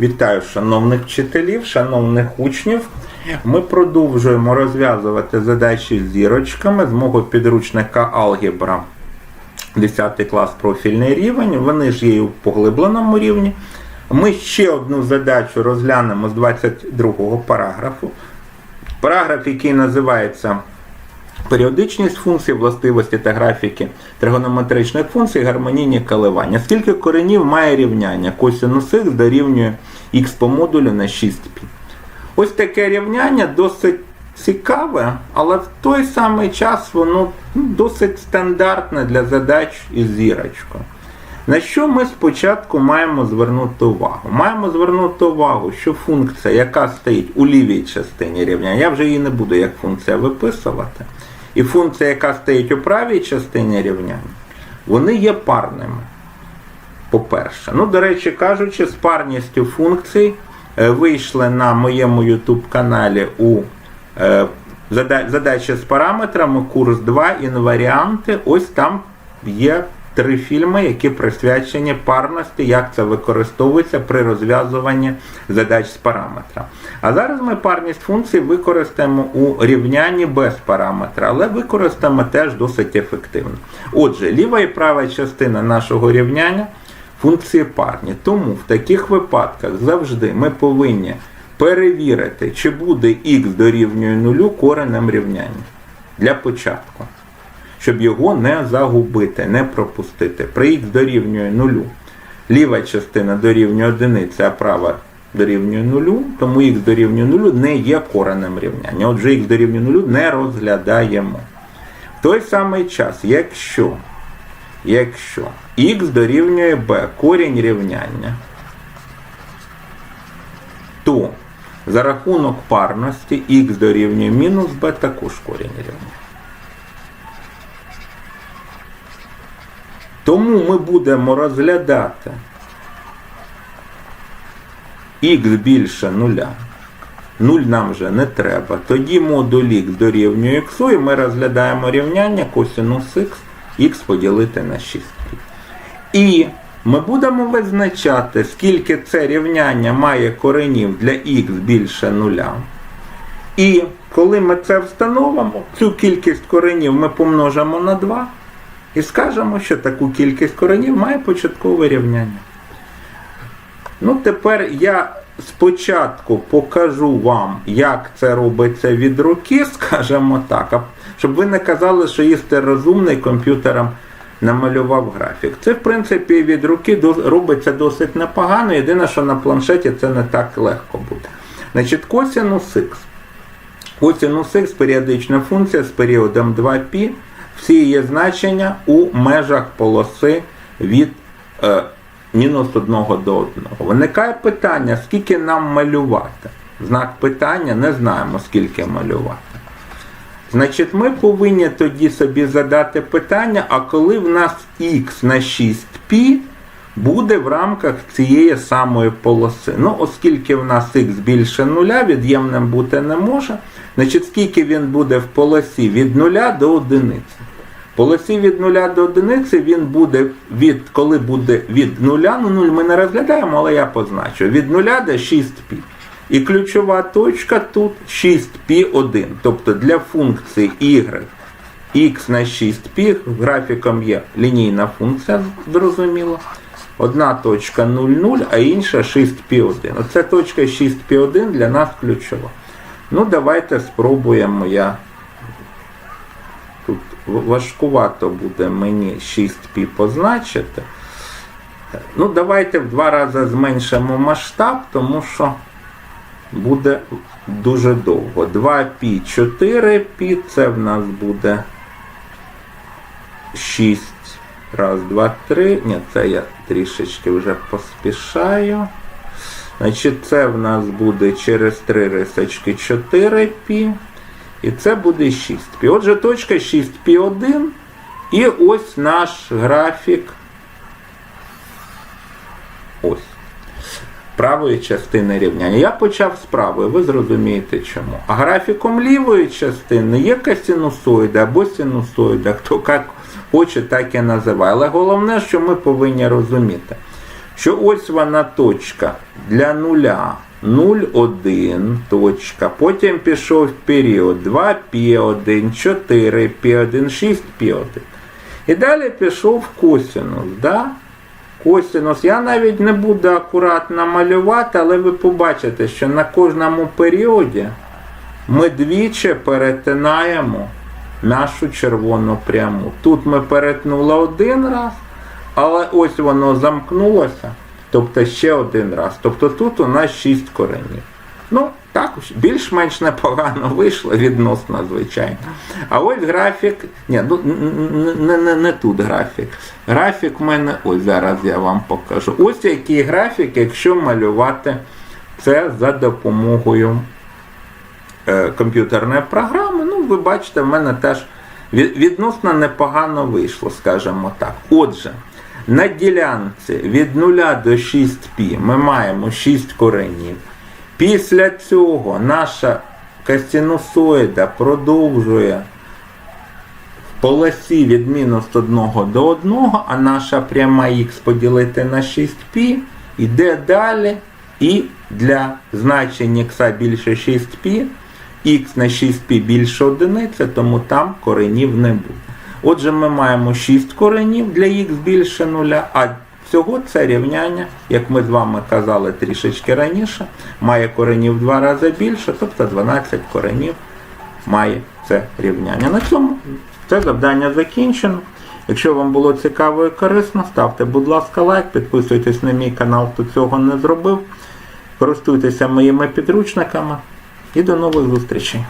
Вітаю шановних вчителів, шановних учнів. Ми продовжуємо розв'язувати задачі з зірочками з мого підручника Алгебра 10 клас профільний рівень. Вони ж є в поглибленому рівні. Ми ще одну задачу розглянемо з 22 параграфу. Параграф, який називається Періодичність функцій, властивості та графіки тригонометричних функцій, гармонійні коливання. Скільки коренів має рівняння? Косинус х дорівнює х по модулю на 6π. Ось таке рівняння досить цікаве, але в той самий час воно досить стандартне для задач із зірочкою. На що ми спочатку маємо звернути увагу? Маємо звернути увагу, що функція, яка стоїть у лівій частині рівняння, я вже її не буду як функція виписувати. І функція, яка стоїть у правій частині рівняння, вони є парними. По-перше, ну, до речі кажучи, з парністю функцій е, вийшли на моєму YouTube каналі у е, задачі з параметрами курс 2 інваріанти. Ось там є три фільми, які присвячені парності, як це використовується при розв'язуванні задач з параметра. А зараз ми парність функцій використаємо у рівнянні без параметра, але використаємо теж досить ефективно. Отже, ліва і права частина нашого рівняння функції парні. Тому в таких випадках завжди ми повинні перевірити, чи буде х дорівнює нулю коренем рівняння для початку щоб його не загубити, не пропустити. При х дорівнює нулю. Ліва частина дорівнює одиниці, а права дорівнює нулю, тому х дорівнює нулю не є коренем рівняння. Отже, х дорівнює нулю не розглядаємо. В той самий час, якщо, якщо х дорівнює b, корінь рівняння, то за рахунок парності х дорівнює мінус b також корінь рівняння. Тому ми будемо розглядати х більше нуля. Нуль нам вже не треба. Тоді модуль х дорівнює х, і ми розглядаємо рівняння косинус х, х поділити на 6. І ми будемо визначати, скільки це рівняння має коренів для х більше нуля. І коли ми це встановимо, цю кількість коренів ми помножимо на 2. І скажемо, що таку кількість коренів має початкове рівняння. Ну, тепер я спочатку покажу вам, як це робиться від руки, скажімо так, щоб ви не казали, що їсте розумний комп'ютером намалював графік. Це, в принципі, від руки робиться досить непогано. Єдине, що на планшеті це не так легко буде. Значить, косинус х. Косинус х періодична функція з періодом 2π. Всі її значення у межах полоси від е, мінус 1 до 1. Виникає питання, скільки нам малювати. Знак питання не знаємо, скільки малювати. Значить, ми повинні тоді собі задати питання, а коли в нас х на 6π буде в рамках цієї самої полоси. Ну, оскільки в нас х більше нуля, від'ємним бути не може, значить, скільки він буде в полосі від 0 до 1. В полосі від 0 до 1 він буде від, коли буде від 0, ну 0 ми не розглядаємо, але я позначу, від 0 до 6π. І ключова точка тут 6π1. Тобто для функції y x на 6π графіком є лінійна функція, зрозуміло. Одна точка 00, а інша 6P1. Оце точка 6P1 для нас ключова. Ну, давайте спробуємо я. Тут важкувато буде мені 6P позначити. Ну, давайте в два рази зменшимо масштаб, тому що буде дуже довго. 2P4P, це в нас буде 6. Раз, два, три. Ні, це я трішечки вже поспішаю. Значить, це в нас буде через 3 рисочки 4π. І це буде 6π. Отже, точка 6π1. І ось наш графік. Ось. Правої частини рівняння. Я почав з правої, ви зрозумієте чому. А графіком лівої частини є косинусоїда або синусоїда, хто як хоче, так і називає. Але головне, що ми повинні розуміти, що ось вона точка для нуля 0,1 точка. Потім пішов період 2 π1, 4 π1, 6 π1. І далі пішов косинус. Да? Косинус. Я навіть не буду акуратно малювати, але ви побачите, що на кожному періоді ми двічі перетинаємо нашу червону пряму. Тут ми перетнули один раз, але ось воно замкнулося, тобто ще один раз. Тобто тут у нас 6 коренів. Ну, так, більш-менш непогано вийшло відносно, звичайно. А ось графік. Ні, ну не, не, не, тут графік. Графік в мене, ось зараз я вам покажу. Ось який графік, якщо малювати це за допомогою комп'ютерної програми. Ну, ви бачите, в мене теж від- відносно непогано вийшло, скажімо так. Отже, на ділянці від 0 до 6 π ми маємо 6 коренів. Після цього наша косинусоїда продовжує в полосі від мінус 1 до 1, а наша пряма х поділити на 6π йде далі і для значень х більше 6π, х на 6π більше одиниці, тому там коренів не буде. Отже, ми маємо 6 коренів для х більше 0, а всього це рівняння, як ми з вами казали трішечки раніше, має коренів в два рази більше, тобто 12 коренів має це рівняння. На цьому це завдання закінчено. Якщо вам було цікаво і корисно, ставте, будь ласка, лайк, підписуйтесь на мій канал, хто цього не зробив. Користуйтеся моїми підручниками і до нових зустрічей.